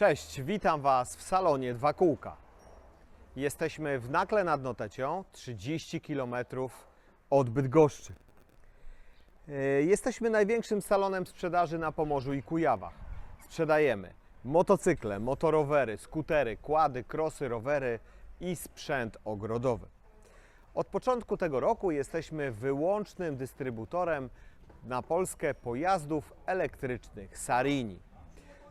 Cześć, witam Was w salonie Dwa Kółka. Jesteśmy w Nakle nad Notecią, 30 km od Bydgoszczy. E, Jesteśmy największym salonem sprzedaży na Pomorzu i Kujawach. Sprzedajemy motocykle, motorowery, skutery, kłady, krosy, rowery i sprzęt ogrodowy. Od początku tego roku jesteśmy wyłącznym dystrybutorem na Polskę pojazdów elektrycznych Sarini.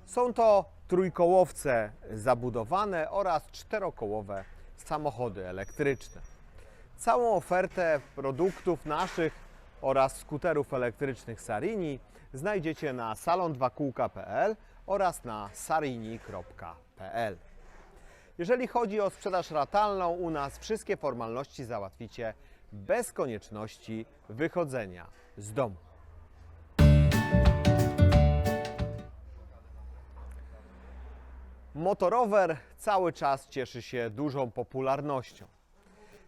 Są to trójkołowce zabudowane oraz czterokołowe samochody elektryczne. Całą ofertę produktów naszych oraz skuterów elektrycznych Sarini znajdziecie na salon2kółka.pl oraz na sarini.pl. Jeżeli chodzi o sprzedaż ratalną, u nas wszystkie formalności załatwicie bez konieczności wychodzenia z domu. Motorower cały czas cieszy się dużą popularnością.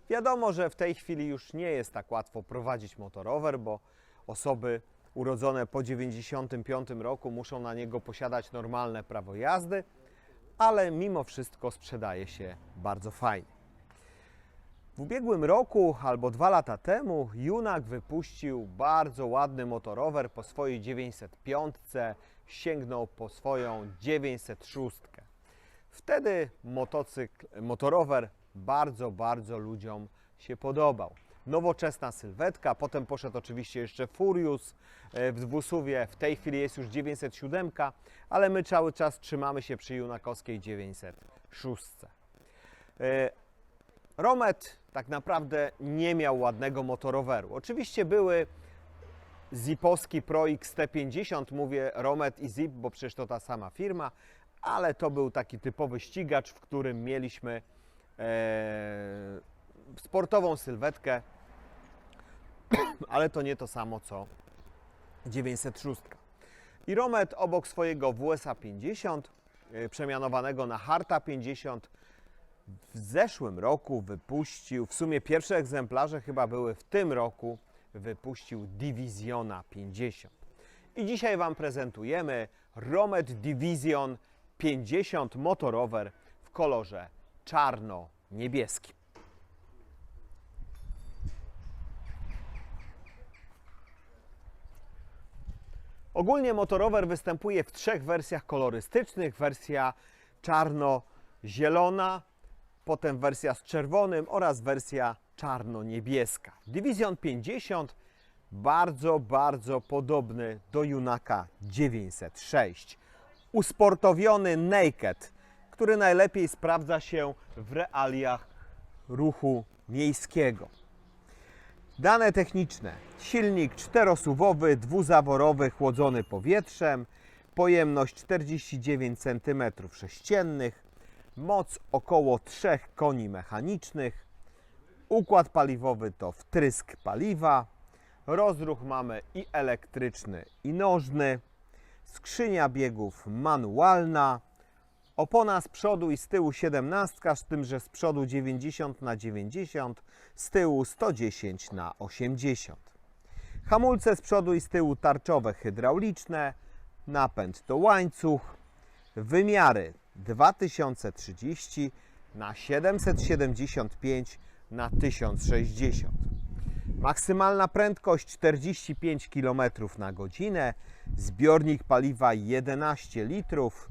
Wiadomo, że w tej chwili już nie jest tak łatwo prowadzić motorower, bo osoby urodzone po 95 roku muszą na niego posiadać normalne prawo jazdy, ale mimo wszystko sprzedaje się bardzo fajnie. W ubiegłym roku albo dwa lata temu Junak wypuścił bardzo ładny motorower po swojej 905, sięgnął po swoją 906. Wtedy motocykl, motorower bardzo, bardzo ludziom się podobał. Nowoczesna sylwetka, potem poszedł oczywiście jeszcze Furious e, w dwusuwie, w tej chwili jest już 907, ale my cały czas trzymamy się przy Junakowskiej 906. E, Romet tak naprawdę nie miał ładnego motoroweru. Oczywiście były Zipowski Pro XT50, mówię Romet i Zip, bo przecież to ta sama firma, ale to był taki typowy ścigacz, w którym mieliśmy e, sportową sylwetkę, ale to nie to samo co 906. I Romet obok swojego WSA 50, e, przemianowanego na Harta 50, w zeszłym roku wypuścił, w sumie pierwsze egzemplarze chyba były w tym roku, wypuścił Divisiona 50. I dzisiaj Wam prezentujemy Romet Division 50 motorower w kolorze czarno-niebieskim. Ogólnie motorower występuje w trzech wersjach kolorystycznych. Wersja czarno-zielona, potem wersja z czerwonym oraz wersja czarno-niebieska. Division 50 bardzo, bardzo podobny do Junaka 906. Usportowiony Naked, który najlepiej sprawdza się w realiach ruchu miejskiego. Dane techniczne. Silnik czterosuwowy, dwuzaworowy, chłodzony powietrzem, pojemność 49 cm3, moc około 3 koni mechanicznych, układ paliwowy to wtrysk paliwa, rozruch mamy i elektryczny, i nożny, skrzynia biegów manualna, opona z przodu i z tyłu 17, z tym, że z przodu 90 na 90, z tyłu 110 na 80. Hamulce z przodu i z tyłu tarczowe hydrauliczne, napęd to łańcuch, wymiary 2030 na 775 na 1060. Maksymalna prędkość 45 km na godzinę, zbiornik paliwa 11 litrów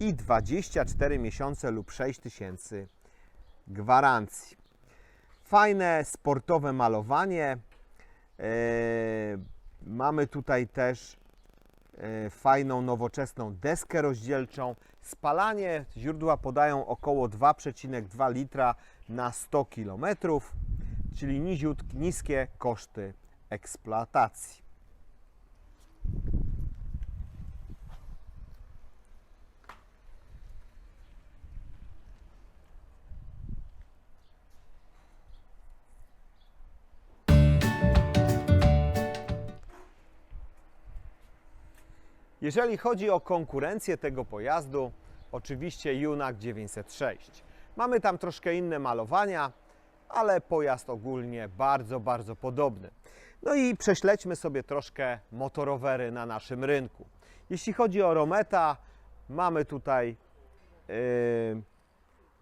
i 24 miesiące lub 6 tysięcy gwarancji. Fajne sportowe malowanie. Eee, mamy tutaj też e, fajną, nowoczesną deskę rozdzielczą. Spalanie źródła podają około 2,2 litra na 100 km, czyli niziut, niskie koszty eksploatacji. Jeżeli chodzi o konkurencję tego pojazdu, oczywiście Junak 906. Mamy tam troszkę inne malowania, ale pojazd ogólnie bardzo, bardzo podobny. No i prześledźmy sobie troszkę motorowery na naszym rynku. Jeśli chodzi o Rometa, mamy tutaj y,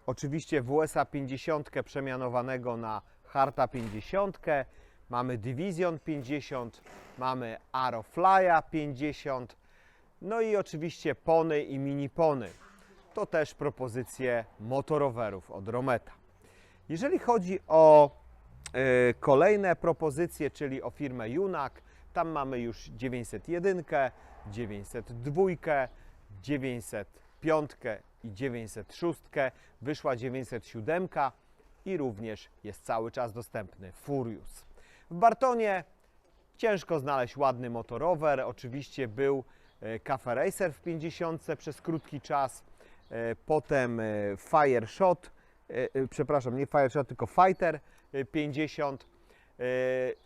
oczywiście WSA 50 przemianowanego na Harta 50, mamy Division 50, mamy Aeroflya 50, no i oczywiście Pony i Mini Pony. To też propozycje motorowerów od Rometa. Jeżeli chodzi o e, kolejne propozycje, czyli o firmę Junak, tam mamy już 901, 902, 905 i 906. Wyszła 907 i również jest cały czas dostępny Furious. W Bartonie ciężko znaleźć ładny motorower. Oczywiście był e, Cafe Racer w 50 przez krótki czas, e, potem Fire Shot, przepraszam, nie Fire Shot, tylko Fighter e, 50, e,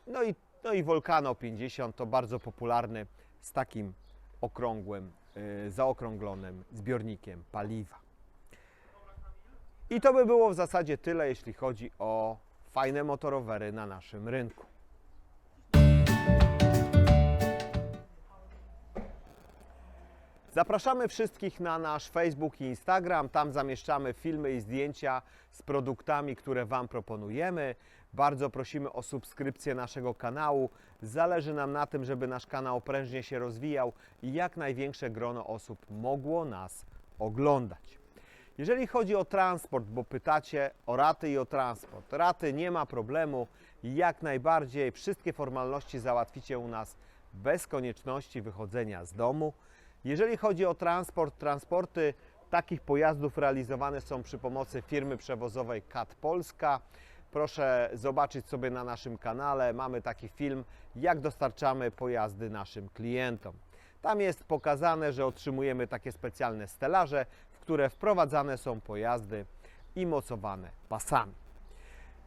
no i, no i Volcano 50 to bardzo popularny z takim okrągłym, e, zaokrąglonym zbiornikiem paliwa. I to by było w zasadzie tyle, jeśli chodzi o fajne motorowery na naszym rynku. Zapraszamy wszystkich na nasz Facebook i Instagram. Tam zamieszczamy filmy i zdjęcia z produktami, które Wam proponujemy. Bardzo prosimy o subskrypcję naszego kanału. Zależy nam na tym, żeby nasz kanał prężnie się rozwijał i jak największe grono osób mogło nas oglądać. Jeżeli chodzi o transport, bo pytacie o raty i o transport. Raty nie ma problemu, jak najbardziej. Wszystkie formalności załatwicie u nas bez konieczności wychodzenia z domu. Jeżeli chodzi o transport, transporty takich pojazdów realizowane są przy pomocy firmy przewozowej CAT Polska. Proszę zobaczyć sobie na naszym kanale. Mamy taki film, jak dostarczamy pojazdy naszym klientom. Tam jest pokazane, że otrzymujemy takie specjalne stelaże, w które wprowadzane są pojazdy i mocowane pasami.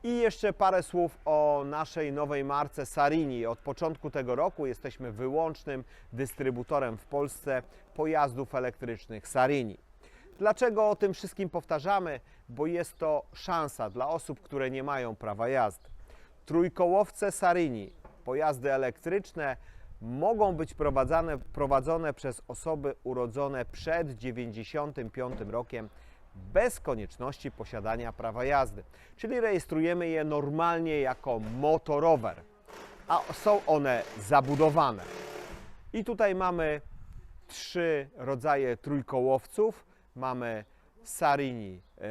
I jeszcze parę słów o naszej nowej marce Sarini. Od początku tego roku jesteśmy wyłącznym dystrybutorem w Polsce pojazdów elektrycznych Sarini. Dlaczego o tym wszystkim powtarzamy? Bo jest to szansa dla osób, które nie mają prawa jazdy. Trójkołowce Sarini, pojazdy elektryczne, mogą być prowadzone, przez osoby urodzone przed 95 rokiem bez konieczności posiadania prawa jazdy. Czyli rejestrujemy je normalnie jako motorower, a są one zabudowane. I tutaj mamy trzy rodzaje trójkołowców. Mamy Sarini e,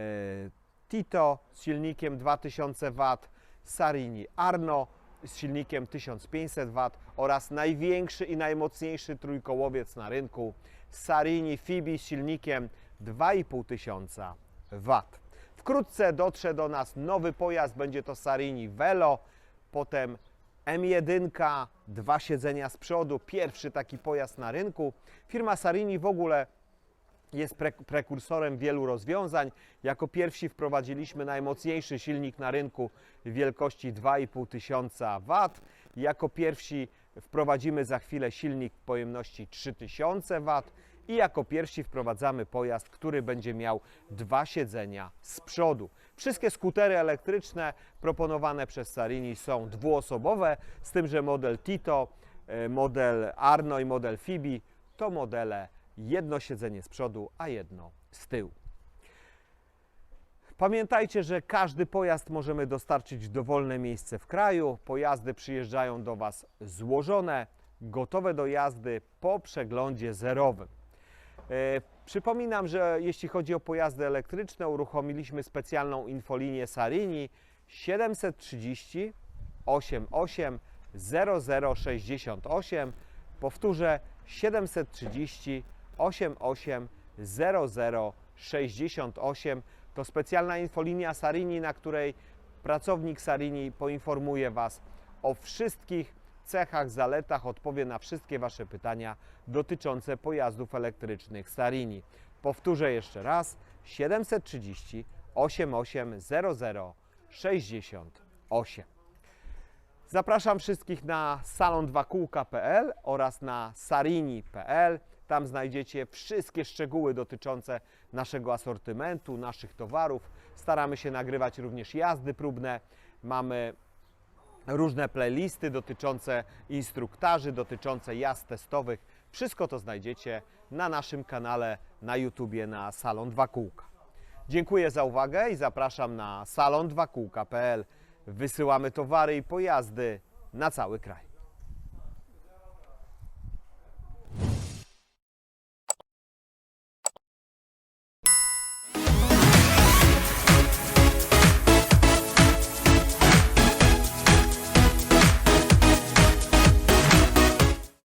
Tito z silnikiem 2000 W, Sarini Arno z silnikiem 1500 W oraz największy i najmocniejszy trójkołowiec na rynku Sarini Fibi z silnikiem 2500 W. Wkrótce dotrze do nas nowy pojazd, będzie to Sarini Velo, potem M1, dwa siedzenia z przodu, pierwszy taki pojazd na rynku. Firma Sarini w ogóle jest pre prekursorem wielu rozwiązań. Jako pierwsi wprowadziliśmy najmocniejszy silnik na rynku wielkości 2,5 tysiąca W. Jako pierwsi wprowadzimy za chwilę silnik pojemności 3000 W. I jako pierwsi wprowadzamy pojazd, który będzie miał dwa siedzenia z przodu. Wszystkie skutery elektryczne proponowane przez Sarini są dwuosobowe, z tym, że model Tito, e, model Arno i model Fibi to modele jedno siedzenie z przodu, a jedno z tyłu. Pamiętajcie, że każdy pojazd możemy dostarczyć w dowolne miejsce w kraju. Pojazdy przyjeżdżają do Was złożone, gotowe do jazdy po przeglądzie zerowym. E, Przypominam, że jeśli chodzi o pojazdy elektryczne, uruchomiliśmy specjalną infolinię Sarini 730 88 0068. Powtórzę 730 88 0068. To specjalna infolinia Sarini, na której pracownik Sarini poinformuje Was o wszystkich cechach, zaletach, odpowie na wszystkie Wasze pytania dotyczące pojazdów elektrycznych Sarini. Powtórzę jeszcze raz 730 88 0068. Zapraszam wszystkich na salon2kółka.pl oraz na sarini.pl. Tam znajdziecie wszystkie szczegóły dotyczące naszego asortymentu, naszych towarów. Staramy się nagrywać również jazdy próbne. Mamy różne playlisty dotyczące instruktarzy, dotyczące jazd testowych. Wszystko to znajdziecie na naszym kanale na YouTubie na Salon 2 Kółka. Dziękuję za uwagę i zapraszam na salon2kółka.pl. Wysyłamy towary i pojazdy na cały kraj.